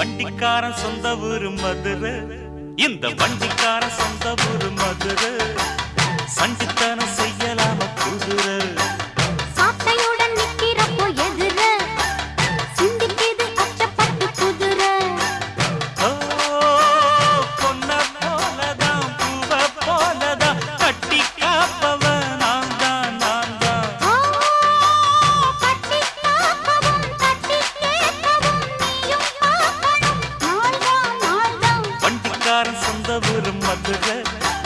வண்டிக்காரன் சொந்த ஊரு மதுரை. இந்த வண்டிக்காரன் சொந்த ஊரு மதுரை. river